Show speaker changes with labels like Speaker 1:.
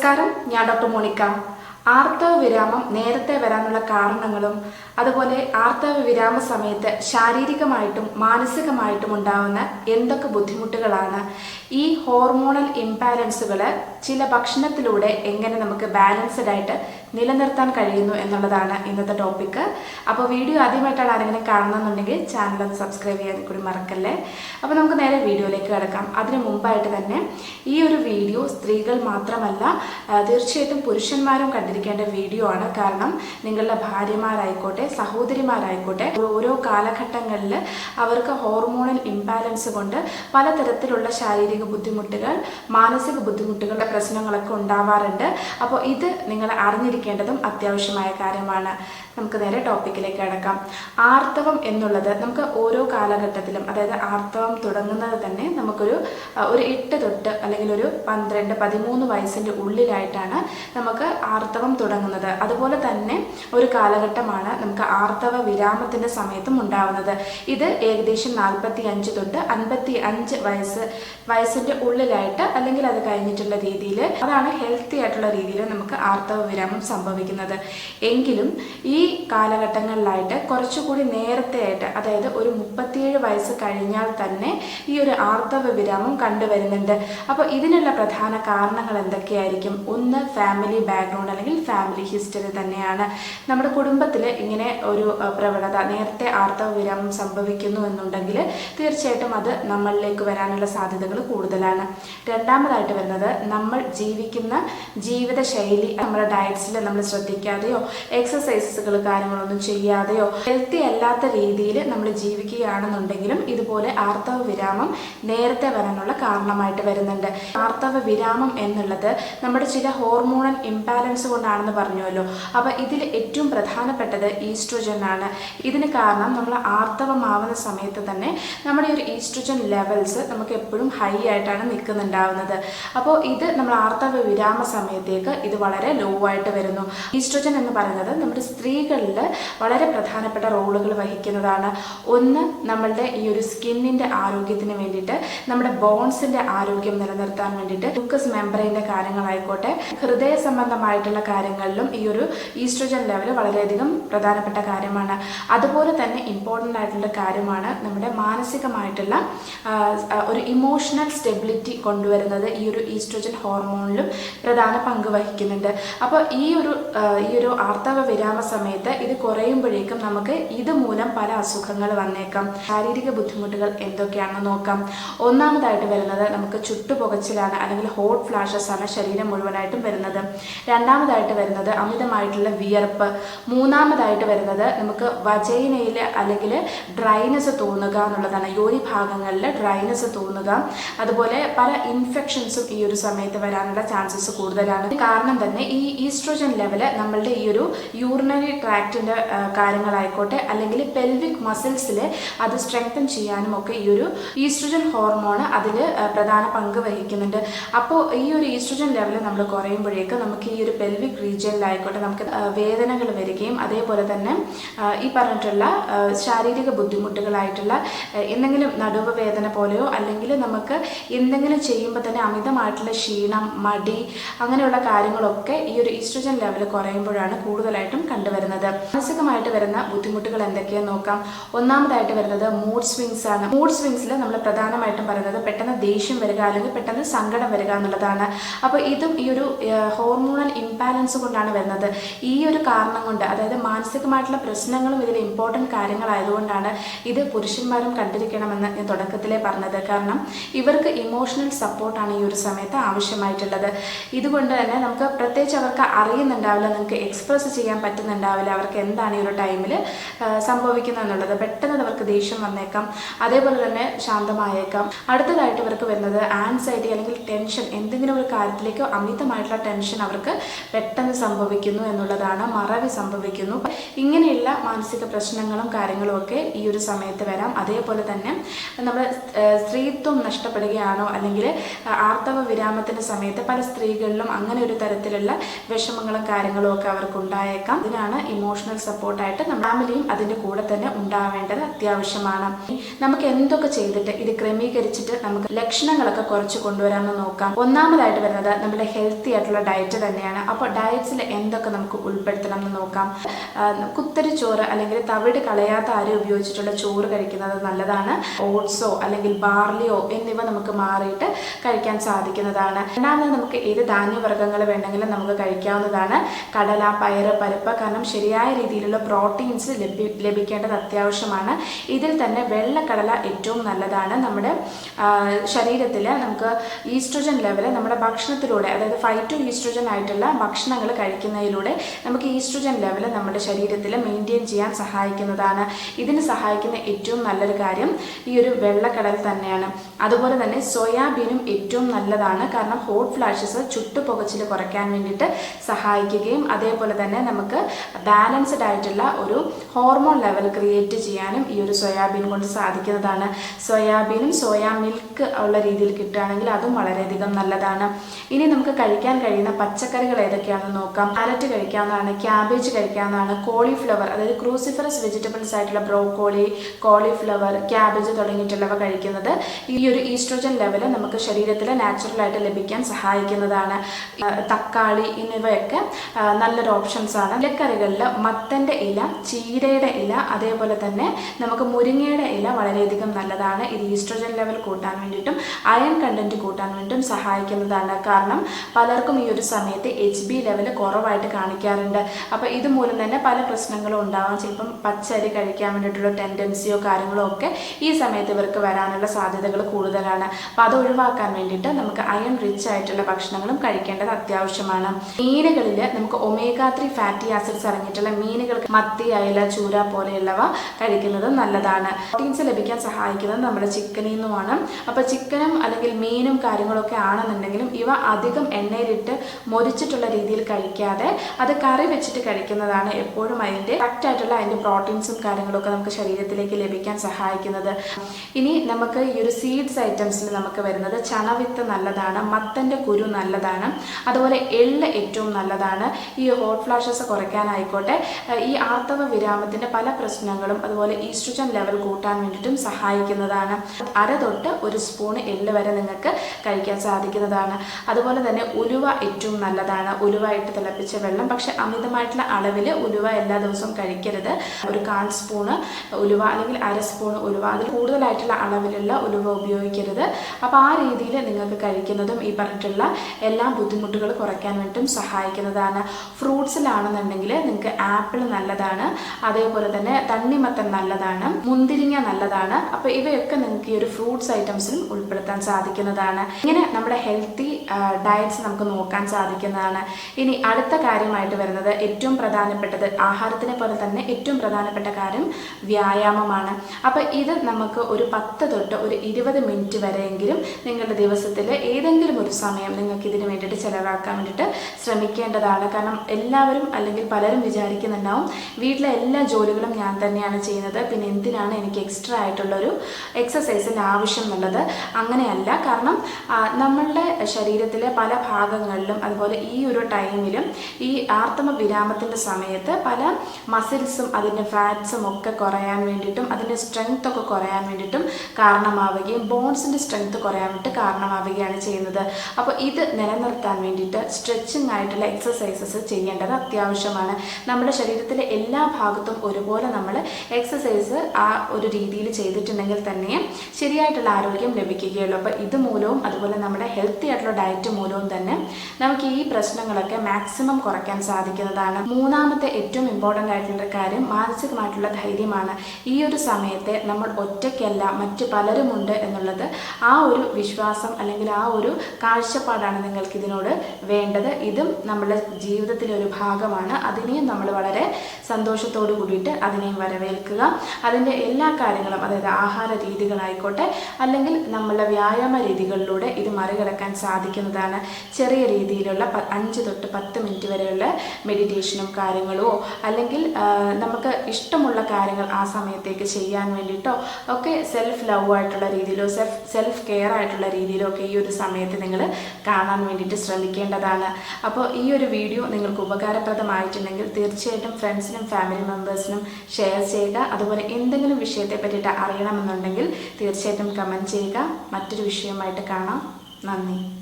Speaker 1: നമസ്കാരം ഞാൻ doctor Monica. ആർത്തവ വിരാമം നേരത്തെ വരാനുള്ള കാരണങ്ങളും അതുപോലെ ആർത്തവ വിരാമ സമയത്ത് ശാരീരികമായിട്ടും മാനസികമായിട്ടും ഉണ്ടാവുന്ന എന്തൊക്കെ ബുദ്ധിമുട്ടുകളാണ് ഈ ഹോർമോണൽ ഇംബാലൻസുകൾ ചില ഭക്ഷണത്തിലൂടെ എങ്ങനെ നമുക്ക് ബാലൻസ്ഡ് ആയിട്ട് നിലനിർത്താൻ കഴിയുന്നു എന്നുള്ളതാണ് ഇന്നത്തെ ടോപ്പിക്ക് അപ്പോൾ വീഡിയോ ആദ്യമായിട്ടാണ് ആരെങ്കിലും കാണുന്നുണ്ടെങ്കിൽ ചാനൽ ഒന്ന് സബ്സ്ക്രൈബ് ചെയ്യാൻ കൂടി മറക്കല്ലേ? അപ്പോൾ നമുക്ക് നേരെ വീഡിയോയിലേക്ക് കിടക്കാം. അതിന് മുമ്പായിട്ട് തന്നെ ഈ ഒരു വീഡിയോ സ്ത്രീകൾ മാത്രമല്ല തീർച്ചയായിട്ടും പുരുഷന്മാരും കണ്ടിരിക്കേണ്ട വീഡിയോ ആണ്. കാരണം നിങ്ങളുടെ ഭാര്യമാരായിക്കോട്ടെ സഹോദരിമാരായിക്കോട്ടെ ഓരോ കാലഘട്ടങ്ങളിൽ അവർക്ക് ഹോർമോണൽ ഇംബാലൻസ് കൊണ്ട് പലതരത്തിലുള്ള ശാരീരിക ബുദ്ധിമുട്ടുകൾ മാനസിക ബുദ്ധിമുട്ടുകളുടെ പ്രശ്നങ്ങളൊക്കെ ഉണ്ടാവാറുണ്ട്. അപ്പോൾ ഇത് നിങ്ങൾ അറിഞ്ഞിരിക്കേണ്ടതും അത്യാവശ്യമായ കാര്യമാണ്. നമുക്ക് നേരെ ടോപ്പിക്കിലേക്ക് കിടക്കാം. ആർത്തവം എന്നുള്ളത് നമുക്ക് ഓരോ കാലഘട്ടത്തിലും അതായത് ആർത്തവം തുടങ്ങുന്നത് തന്നെ നമുക്കൊരു ഒരു എട്ട് തൊട്ട് അല്ലെങ്കിൽ ഒരു പന്ത്രണ്ട് പതിമൂന്ന് വയസ്സിന്റെ ഉള്ളിലായിട്ടാണ് നമുക്ക് ആർത്തവം തുടങ്ങുന്നത്. അതുപോലെ തന്നെ ഒരു കാലഘട്ടമാണ് നമുക്ക് ആർത്തവ വിരാമത്തിന്റെ സമയത്തും ഉണ്ടാവുന്നത്. ഇത് ഏകദേശം നാൽപ്പത്തി അഞ്ച് തൊട്ട് അൻപത്തി അഞ്ച് വയസ്സ് വയസ്സിന്റെ ഉള്ളിലായിട്ട് അല്ലെങ്കിൽ അത് കഴിഞ്ഞിട്ടുള്ള രീതിയിൽ അതാണ് ഹെൽത്തി ആയിട്ടുള്ള രീതിയിൽ നമുക്ക് ആർത്തവ വിരാമം സംഭവിക്കുന്നത്. എങ്കിലും ഈ കാലഘട്ടങ്ങളിലായിട്ട് കുറച്ചുകൂടി നേരത്തെ ആയിട്ട് അതായത് ഒരു മുപ്പത്തിയേഴ് വയസ്സ് കഴിഞ്ഞാൽ തന്നെ ഈ ഒരു ആർത്തവ വിരാമം കണ്ടുവരുന്നുണ്ട്. അപ്പോൾ ഇതിനുള്ള പ്രധാന കാരണങ്ങൾ എന്തൊക്കെയായിരിക്കും? ഒന്ന് ഫാമിലി ബാക്ക്ഗ്രൗണ്ട് അല്ലെങ്കിൽ ഫാമിലി ഹിസ്റ്ററി തന്നെയാണ്. നമ്മുടെ കുടുംബത്തിൽ ഇങ്ങനെ ഒരു പ്രവണത നേരത്തെ ആർത്തവ വിരാമം സംഭവിക്കുന്നു എന്നുണ്ടെങ്കിൽ തീർച്ചയായിട്ടും അത് നമ്മളിലേക്ക് വരാനുള്ള സാധ്യതകൾ കൂടുതലാണ്. രണ്ടാമതായിട്ട് വരുന്നത് നമ്മൾ ജീവിക്കുന്ന ജീവിതശൈലി നമ്മുടെ ഡയറ്റ്സിൽ നമ്മൾ ശ്രദ്ധിക്കാതെയോ എക്സസൈസുകൾ കാര്യങ്ങളൊന്നും ചെയ്യാതെയോ ഹെൽത്തി അല്ലാത്ത രീതിയിൽ നമ്മൾ ജീവിക്കുകയാണെന്നുണ്ടെങ്കിലും ഇതുപോലെ ആർത്തവ വിരാമം നേരത്തെ വരാനുള്ള കാരണമായിട്ട് വരുന്നുണ്ട്. ആർത്തവ വിരാമം എന്നുള്ളത് നമ്മുടെ ചില ഹോർമോണൽ ഇംബാലൻസ് കൊണ്ടാണെന്ന് പറഞ്ഞുവല്ലോ. അപ്പോൾ ഇതിൽ ഏറ്റവും പ്രധാനപ്പെട്ടത് ഈസ്ട്രോജൻ ആണ്. ഇതിന് കാരണം നമ്മൾ ആർത്തവമാവുന്ന സമയത്ത് തന്നെ നമ്മുടെ ഒരു ഈസ്ട്രോജൻ ലെവൽസ് നമുക്ക് എപ്പോഴും ഹൈ ആയിട്ടാണ് നിൽക്കുന്നുണ്ടാവുന്നത്. അപ്പോൾ ഇത് നമ്മൾ ആർത്തവ വിരാമ സമയത്തേക്ക് ഇത് വളരെ ലോ ആയിട്ട് വരുന്നു. ഈസ്ട്രോജൻ എന്ന് പറയുന്നത് നമ്മുടെ സ്ത്രീകളിൽ വളരെ പ്രധാനപ്പെട്ട റോളുകൾ വഹിക്കുന്നതാണ്. ഒന്ന് നമ്മളുടെ ഈ ഒരു സ്കിന്നിന്റെ ആരോഗ്യത്തിന് വേണ്ടിയിട്ട് നമ്മുടെ ബോൺസിന്റെ ആരോഗ്യം നിലനിർത്താൻ വേണ്ടിയിട്ട് ലൂക്കസ് മെമ്പറിന്റെ കാര്യങ്ങളായിക്കോട്ടെ ഹൃദയ സംബന്ധമായിട്ടുള്ള കാര്യങ്ങളിലും ഈ ഒരു ഈസ്ട്രോജൻ ലെവൽ വളരെയധികം പ്രധാനപ്പെട്ട കാര്യമാണ്. അതുപോലെ തന്നെ ഇമ്പോർട്ടന്റ് ആയിട്ടുള്ള കാര്യമാണ് നമ്മുടെ മാനസികമായിട്ടുള്ള ഒരു ഇമോഷണൽ സ്റ്റെബിലിറ്റി കൊണ്ടുവരുന്നത് ഈ ഒരു ഈസ്ട്രോജൻ ഹോർമോണിലും പ്രധാന പങ്ക് വഹിക്കുന്നുണ്ട്. അപ്പോൾ ഈ ഒരു ഈ ഒരു ആർത്തവ വിരാമ ഇത് കുറയുമ്പോഴേക്കും നമുക്ക് ഇതുമൂലം പല അസുഖങ്ങൾ വന്നേക്കാം. ശാരീരിക ബുദ്ധിമുട്ടുകൾ എന്തൊക്കെയാണെന്ന് നോക്കാം. ഒന്നാമതായിട്ട് വരുന്നത് നമുക്ക് ചുട്ടുപുകച്ചിലാണ് അല്ലെങ്കിൽ ഹോട്ട് ഫ്ലാഷസ് ആണ് ശരീരം മുഴുവനായിട്ടും വരുന്നത്. രണ്ടാമതായിട്ട് വരുന്നത് അമിതമായിട്ടുള്ള വിയർപ്പ്. മൂന്നാമതായിട്ട് വരുന്നത് നമുക്ക് വജൈനയിൽ അല്ലെങ്കിൽ ഡ്രൈനസ് തോന്നുക എന്നുള്ളതാണ്. യോനി ഭാഗങ്ങളിൽ ഡ്രൈനസ് തോന്നുക. അതുപോലെ പല ഇൻഫെക്ഷൻസും ഈ ഒരു സമയത്ത് വരാനുള്ള ചാൻസസ് കൂടുതലാണ്. കാരണം തന്നെ ഈ ഈസ്ട്രോജൻ ലെവൽ നമ്മളുടെ ഈ ഒരു യൂറിനറി ട്രാക്റ്റിന്റെ കാര്യങ്ങളായിക്കോട്ടെ അല്ലെങ്കിൽ പെൽവിക് മസിൽസിൽ അത് സ്ട്രെങ്തൻ ചെയ്യാനും ഒക്കെ ഈ ഒരു ഈസ്ട്രജൻ ഹോർമോൺ അതിൽ പ്രധാന പങ്ക് വഹിക്കുന്നുണ്ട്. അപ്പോൾ ഈ ഒരു ഈസ്ട്രജൻ ലെവൽ നമ്മൾ കുറയുമ്പോഴേക്ക് നമുക്ക് ഈ ഒരു പെൽവിക് റീജിയനിലായിക്കോട്ടെ നമുക്ക് വേദനകൾ വരികയും അതേപോലെ തന്നെ ഈ പറഞ്ഞിട്ടുള്ള ശാരീരിക ബുദ്ധിമുട്ടുകളായിട്ടുള്ള എന്തെങ്കിലും നടുവ് വേദന പോലെയോ അല്ലെങ്കിൽ നമുക്ക് എന്തെങ്കിലും ചെയ്യുമ്പോൾ തന്നെ അമിതമായിട്ടുള്ള ക്ഷീണം മടി അങ്ങനെയുള്ള കാര്യങ്ങളൊക്കെ ഈ ഒരു ഈസ്ട്രജൻ ലെവൽ കുറയുമ്പോഴാണ് കൂടുതലായിട്ടും കണ്ടുവരുന്നത്. മാനസികമായിട്ട് വരുന്ന ബുദ്ധിമുട്ടുകൾ എന്തൊക്കെയാന്ന് നോക്കാം. ഒന്നാമതായിട്ട് വരുന്നത് മൂഡ് സ്വിങ്സ് ആണ്. മൂഡ് സ്വിങ്സിൽ നമ്മൾ പ്രധാനമായിട്ടും പറയുന്നത് പെട്ടെന്ന് ദേഷ്യം വരിക അല്ലെങ്കിൽ പെട്ടെന്ന് സങ്കടം വരിക എന്നുള്ളതാണ്. അപ്പോൾ ഇതും ഈ ഒരു ഹോർമോണൽ ഇംബാലൻസ് കൊണ്ടാണ് വരുന്നത്. ഈ ഒരു കാരണം കൊണ്ട് അതായത് മാനസികമായിട്ടുള്ള പ്രശ്നങ്ങളും ഇതിൽ ഇമ്പോർട്ടന്റ് കാര്യങ്ങളായതുകൊണ്ടാണ് ഇത് പുരുഷന്മാരും കണ്ടിരിക്കണമെന്ന് ഞാൻ തുടക്കത്തിലേ പറഞ്ഞത്. കാരണം ഇവർക്ക് ഇമോഷണൽ സപ്പോർട്ടാണ് ഈ ഒരു സമയത്ത് ആവശ്യമായിട്ടുള്ളത്. ഇതുകൊണ്ട് തന്നെ നമുക്ക് പ്രത്യേകിച്ച് അവർക്ക് അറിയുന്നുണ്ടാവില്ല നിങ്ങൾക്ക് എക്സ്പ്രസ് ചെയ്യാൻ പറ്റുന്നുണ്ടാവില്ല. അവർക്ക് എന്താണ് ഈ ഒരു ടൈമിൽ സംഭവിക്കുന്നത് എന്നുള്ളത് പെട്ടെന്ന് അവർക്ക് ദേഷ്യം വന്നേക്കാം. അതേപോലെ തന്നെ ശാന്തമായേക്കാം. അടുത്തതായിട്ട് ഇവർക്ക് വരുന്നത് ആൻസൈറ്റി അല്ലെങ്കിൽ ടെൻഷൻ എന്തെങ്കിലും ഒരു കാര്യത്തിലേക്കോ അമിതമായിട്ടുള്ള ടെൻഷൻ അവർക്ക് പെട്ടെന്ന് സംഭവിക്കുന്നു എന്നുള്ളതാണ് മറവി സംഭവിക്കുന്നു. ഇങ്ങനെയുള്ള മാനസിക പ്രശ്നങ്ങളും കാര്യങ്ങളും ഒക്കെ ഈ ഒരു സമയത്ത് വരാം. അതേപോലെ തന്നെ നമ്മൾ സ്ത്രീത്വം നഷ്ടപ്പെടുകയാണോ അല്ലെങ്കിൽ ആർത്തവ വിരാമത്തിന്റെ സമയത്ത് പല സ്ത്രീകളിലും അങ്ങനെ ഒരു തരത്തിലുള്ള വിഷമങ്ങളും കാര്യങ്ങളും ഒക്കെ അവർക്ക് ഉണ്ടായേക്കാം അതിനാണ് ഇമോഷണൽ സപ്പോർട്ടായിട്ട് ഫാമിലിയും അതിന്റെ കൂടെ തന്നെ ഉണ്ടാവേണ്ടത് അത്യാവശ്യമാണ്. നമുക്ക് എന്തൊക്കെ ചെയ്തിട്ട് ഇത് ക്രമീകരിച്ചിട്ട് നമുക്ക് ലക്ഷണങ്ങളൊക്കെ കുറച്ച് കൊണ്ടുവരാമെന്ന് നോക്കാം. ഒന്നാമതായിട്ട് വരുന്നത് നമ്മുടെ ഹെൽത്തി ആയിട്ടുള്ള ഡയറ്റ് തന്നെയാണ്. അപ്പോൾ ഡയറ്റ്സിൽ എന്തൊക്കെ നമുക്ക് ഉൾപ്പെടുത്തണം എന്ന് നോക്കാം കുത്തരി ചോറ് അല്ലെങ്കിൽ തവിട് കളയാത്ത അരി ഉപയോഗിച്ചിട്ടുള്ള ചോറ് കഴിക്കുന്നത് നല്ലതാണ്. ഓട്സോ അല്ലെങ്കിൽ ബാർലിയോ എന്നിവ നമുക്ക് മാറിയിട്ട് കഴിക്കാൻ സാധിക്കുന്നതാണ്. രണ്ടാമത് നമുക്ക് ഏത് ധാന്യവർഗങ്ങൾ വേണമെങ്കിലും നമുക്ക് കഴിക്കാവുന്നതാണ്. കടല പയറ് പരിപ്പ് കാരണം ശരിയായ രീതിയിലുള്ള പ്രോട്ടീൻസ് ലഭ്യ ലഭിക്കേണ്ടത് അത്യാവശ്യമാണ്. ഇതിൽ തന്നെ വെള്ളക്കടല ഏറ്റവും നല്ലതാണ്. നമ്മുടെ ശരീരത്തിൽ നമുക്ക് ഈസ്ട്രോജൻ ലെവൽ നമ്മുടെ ഭക്ഷണത്തിലൂടെ അതായത് ഫൈറ്റോ ഈസ്ട്രോജൻ ആയിട്ടുള്ള ഭക്ഷണങ്ങൾ കഴിക്കുന്നതിലൂടെ നമുക്ക് ഈസ്ട്രോജൻ ലെവൽ നമ്മുടെ ശരീരത്തിൽ മെയിന്റെയിൻ ചെയ്യാൻ സഹായിക്കുന്നതാണ്. ഇതിന് സഹായിക്കുന്ന ഏറ്റവും നല്ലൊരു കാര്യം ഈ ഒരു വെള്ളക്കടൽ തന്നെയാണ്. അതുപോലെ തന്നെ സോയാബീനും ഏറ്റവും നല്ലതാണ്. കാരണം ഹോട്ട് ഫ്ലാഷസ് ചുട്ടുപുകച്ചിൽ കുറയ്ക്കാൻ വേണ്ടിയിട്ട് സഹായിക്കുകയും അതേപോലെ തന്നെ നമുക്ക് ബാലൻസ്ഡ് ആയിട്ടുള്ള ഒരു ഹോർമോൺ ലെവൽ ക്രിയേറ്റ് ചെയ്യാനും ഈ ഒരു സോയാബീൻ കൊണ്ട് സാധിക്കുന്നതാണ്. സോയാബീനും സോയാ മിൽക്ക് ഉള്ള രീതിയിൽ കിട്ടുകയാണെങ്കിൽ അതും വളരെയധികം നല്ലതാണ്. ഇനി നമുക്ക് കഴിക്കാൻ കഴിയുന്ന പച്ചക്കറികൾ ഏതൊക്കെയാണെന്ന് നോക്കാം. കാരറ്റ് കഴിക്കാവുന്നതാണ് ക്യാബേജ് കഴിക്കാവുന്നതാണ് കോളിഫ്ലവർ അതായത് ക്രൂസിഫറസ് വെജിറ്റബിൾസ് ആയിട്ടുള്ള ബ്രോക്കോളി കോളിഫ്ലവർ ക്യാബേജ് തുടങ്ങിയിട്ടുള്ളവ കഴിക്കുന്നത് ഈ ഒരു ഈസ്ട്രോജൻ ലെവൽ നമുക്ക് ശരീരത്തിൽ നാച്ചുറലായിട്ട് ലഭിക്കാൻ സഹായിക്കുന്നതാണ്. തക്കാളി എന്നിവയൊക്കെ നല്ലൊരു ഓപ്ഷൻസ് ആണ്. ഇലക്കറികളിൽ മത്തന്റെ ഇല ചീരയുടെ ഇല അതേപോലെ തന്നെ നമുക്ക് മുരിങ്ങയുടെ ഇല വളരെയധികം നല്ലതാണ്. ഇത് ഈസ്ട്രോജൻ ലെവൽ കൂട്ടാൻ വേണ്ടിയിട്ടും അയൺ കണ്ടന്റ് കൂട്ടാൻ വേണ്ടിയിട്ടും സഹായിക്കുന്നതാണ്. കാരണം പലർക്കും ഈ ഒരു സമയത്ത് എച്ച് ബി ലെവൽ കുറവായിട്ട് കാണിക്കാറുണ്ട്. അപ്പോൾ ഇതുമൂലം തന്നെ പല പ്രശ്നങ്ങളും ഉണ്ടാവാം. ചിലപ്പം പച്ചരി കഴിക്കാൻ വേണ്ടിയിട്ടുള്ള ടെൻഡൻസിയോ കാര്യങ്ങളോ ഒക്കെ ഈ സമയത്ത് ഇവർക്ക് വരാനുള്ള സാധ്യതകൾ കൂടുതലാണ്. അപ്പോൾ അത് ഒഴിവാക്കാൻ വേണ്ടിയിട്ട് നമുക്ക് അയൺ റിച്ച് ആയിട്ടുള്ള ഭക്ഷണങ്ങളും കഴിക്കേണ്ടത് അത്യാവശ്യമാണ്. മീനുകളിൽ നമുക്ക് ഒമേഗ ത്രീ ഫാറ്റി ആസിഡ്സ് അടങ്ങിയിട്ടുള്ള മീനുകൾ മത്തി അയല ചൂര പോലെയുള്ളവ കഴിക്കുന്നത് നല്ലതാണ്. പ്രോട്ടീൻസ് ലഭിക്കാൻ സഹായിക്കുന്നത് നമ്മുടെ ചിക്കനിൽ നിന്നുമാണ്. അപ്പോൾ ചിക്കനും അല്ലെങ്കിൽ മീനും കാര്യങ്ങളൊക്കെ ആണെന്നുണ്ടെങ്കിലും ഇവ അധികം എണ്ണയിലിട്ട് മൊരിച്ചിട്ടുള്ള രീതിയിൽ കഴിക്കാതെ അത് കറി വെച്ചിട്ട് കഴിക്കുന്നതാണ് എപ്പോഴും അതിന്റെ കറക്റ്റ് ആയിട്ടുള്ള അതിന്റെ പ്രോട്ടീൻസും കാര്യങ്ങളൊക്കെ നമുക്ക് ശരീരത്തിലേക്ക് ലഭിക്കാൻ സഹായിക്കുന്നത്. ഇനി നമുക്ക് ഈ ഒരു സീഡ്സ് ഐറ്റംസിൽ നമുക്ക് വരുന്നത് ചണവിത്ത് നല്ലതാണ് മത്തന്റെ കുരു നല്ലതാണ് അതുപോലെ എള്ള് ഏറ്റവും നല്ലതാണ്. ഈ ഹോട്ട് ഫ്ലാഷസ് കുറയ്ക്കാനായിക്കോട്ടെ ഏഹ് ഈ ആർത്തവ വിരാമത്തിന്റെ പല പ്രശ്നങ്ങളും അതുപോലെ ഈസ്ട്രജൻ ലെവൽ കൂട്ടാൻ വേണ്ടിയിട്ടും സഹായിക്കുന്നതാണ്. അര തൊട്ട് ഒരു സ്പൂൺ എല്ല് വരെ നിങ്ങൾക്ക് കഴിക്കാൻ സാധിക്കുന്നതാണ്. അതുപോലെ തന്നെ ഉലുവ ഏറ്റവും നല്ലതാണ്. ഉലുവ ഇട്ട് തിളപ്പിച്ച വെള്ളം പക്ഷെ അമിതമായിട്ടുള്ള അളവിൽ ഉലുവ എല്ലാ ദിവസവും കഴിക്കരുത്. ഒരു കാൽ സ്പൂണ് ഉലുവ അല്ലെങ്കിൽ അര സ്പൂൺ ഉലുവ അതിൽ കൂടുതലായിട്ടുള്ള അളവിലുള്ള ഉലുവ ഉപയോഗിക്കരുത്. അപ്പോൾ ആ രീതിയിൽ നിങ്ങൾക്ക് കഴിക്കുന്നതും ഈ പറഞ്ഞിട്ടുള്ള എല്ലാ ബുദ്ധിമുട്ടുകൾ കുറയ്ക്കാൻ വേണ്ടിയിട്ടും സഹായിക്കുന്നതാണ്. ഫ്രൂട്ട്സിലാണെന്നുണ്ടെങ്കിൽ നിങ്ങൾക്ക് ആപ്പിൾ നല്ലതാണ് അതേപോലെ തന്നെ തണ്ണിമത്തൻ നല്ലതാണ് മുന്തിരിങ്ങ നല്ലതാണ്. അപ്പോൾ ഇവയൊക്കെ നിങ്ങൾക്ക് ഈ ഒരു ഫ്രൂട്ട്സ് ഐറ്റംസിലും ഉൾപ്പെടുത്താൻ സാധിക്കുന്നതാണ്. ഇങ്ങനെ നമ്മുടെ ഹെൽത്തി ഡയറ്റ്സ് നമുക്ക് നോക്കാൻ സാധിക്കുന്നതാണ്. ഇനി അടുത്ത കാര്യമായിട്ട് വരുന്നത് ഏറ്റവും പ്രധാനപ്പെട്ടത് ആഹാരത്തിനെ പോലെ തന്നെ ഏറ്റവും പ്രധാനപ്പെട്ട കാര്യം വ്യായാമമാണ്. അപ്പോൾ ഇത് നമുക്ക് ഒരു പത്ത് തൊട്ട് ഒരു ഇരുപത് മിനിറ്റ് വരെയെങ്കിലും നിങ്ങളുടെ ദിവസത്തിൽ ഏതെങ്കിലും ഒരു സമയം നിങ്ങൾക്ക് ഇതിന് വേണ്ടിയിട്ട് ചിലവാക്കാൻ വേണ്ടിയിട്ട് ശ്രമിക്കേണ്ടതാണ്. കാരണം എല്ലാവരും അല്ലെങ്കിൽ പലരും വിചാരിക്കുന്നുണ്ടാവും. വീട്ടിലെ എല്ലാ ജോലികളും ഞാൻ തന്നെയാണ് ചെയ്യുന്നത്. പിന്നെ എന്തിനാണ് എനിക്ക് എക്സ്ട്രാ ആയിട്ടുള്ളൊരു എക്സസൈസിന്റെ ആവശ്യം എന്നുള്ളത് അങ്ങനെയല്ല. കാരണം നമ്മളുടെ ശരീരത്തിലെ പല ഭാഗങ്ങളിലും അതുപോലെ ഈ ഒരു ടൈമിലും ഈ ആർത്തമ വിരാമത്തിന്റെ സമയത്ത് പല മസിൽസും അതിന്റെ ഫാറ്റ്സും ഒക്കെ കുറയാൻ വേണ്ടിയിട്ടും അതിന്റെ സ്ട്രെങ്ത് ഒക്കെ കുറയാൻ വേണ്ടിയിട്ടും കാരണമാവുകയും ബോൺസിന്റെ സ്ട്രെങ്ത് കുറയാൻ വേണ്ടിയിട്ട് കാരണമാവുകയാണ് ചെയ്യുന്നത്. അപ്പോൾ ഇത് നിലനിർത്താൻ വേണ്ടിയിട്ട് സ്ട്രെച്ചിങ് ആയിട്ടുള്ള എക്സസൈസസ് ചെയ്യേണ്ടത് അത്യാവശ്യമാണ്. നമ്മുടെ ശരീരത്തിലെ എല്ലാ ഭാഗത്തും ഒരുപോലെ നമ്മൾ എക്സസൈസ് ആ ഒരു രീതിയിൽ ചെയ്തിട്ടുണ്ടെങ്കിൽ തന്നെ ശരിയായിട്ടുള്ള ആരോഗ്യം ലഭിക്കുകയുള്ളൂ. അപ്പോൾ ഇത് മൂലവും അതുപോലെ നമ്മുടെ ഹെൽത്തി ആയിട്ടുള്ള ഡയറ്റ് മൂലവും തന്നെ നമുക്ക് ഈ പ്രശ്നങ്ങളൊക്കെ മാക്സിമം കുറയ്ക്കാൻ സാധിക്കുന്നതാണ്. മൂന്നാമത്തെ ഏറ്റവും ഇമ്പോർട്ടന്റ് ആയിട്ടുള്ള കാര്യം മാനസികമായിട്ടുള്ള ധൈര്യമാണ്. ഈ ഒരു സമയത്തെ നമ്മൾ ഒറ്റയ്ക്കല്ല മറ്റ് പലരുമുണ്ട് എന്നുള്ളത് ആ ഒരു വിശ്വാസം അല്ലെങ്കിൽ ആ ഒരു കാഴ്ചപ്പാടാണ് നിങ്ങൾക്ക് ഇതിനോട് വേണ്ടത്. ഇതും നമ്മുടെ ജീവിതത്തിലെ ഒരു ഭാഗമാണ്. അതിനെയും നമ്മൾ വളരെ സന്തോഷത്തോടു കൂടിയിട്ട് അതിനെയും വരവേൽക്കുക. അതിന്റെ എല്ലാ കാര്യങ്ങളും അതായത് ആഹാര രീതികളായിക്കോട്ടെ അല്ലെങ്കിൽ നമ്മളുടെ വ്യായാമ രീതികളിലൂടെ ഇത് മറികടക്കാൻ സാധിക്കുന്നതാണ്. ചെറിയ രീതിയിലുള്ള അഞ്ച് തൊട്ട് പത്ത് മിനിറ്റ് വരെയുള്ള മെഡിറ്റേഷനും കാര്യങ്ങളോ അല്ലെങ്കിൽ നമുക്ക് ഇഷ്ടമുള്ള കാര്യങ്ങൾ ആ സമയത്തേക്ക് ചെയ്യാൻ വേണ്ടിയിട്ടോ ഒക്കെ സെൽഫ് ലവ് ആയിട്ടുള്ള രീതിയിലോ സെൽഫ് സെൽഫ് കെയർ ആയിട്ടുള്ള രീതിയിലോ ഒക്കെ ഈ ഒരു സമയത്ത് നിങ്ങൾ കാണാൻ വേണ്ടിയിട്ട് ശ്രമിക്കേണ്ടതാണ്. അപ്പോൾ ഈ ഒരു വീഡിയോ നിങ്ങൾക്ക് ഉപകാരപ്രദമായിട്ടുണ്ടെങ്കിൽ തീർച്ചയായിട്ടും ഫ്രണ്ട്സിനും ഫാമിലി മെമ്പേഴ്സിനും ഷെയർ ചെയ്യുക. അതുപോലെ എന്തെങ്കിലും വിഷയത്തെ പറ്റിയിട്ട് അറിയണമെന്നുണ്ടെങ്കിൽ തീർച്ചയായിട്ടും കമന്റ് ചെയ്യുക. മറ്റൊരു വിഷയമായിട്ട് കാണാം. നന്ദി.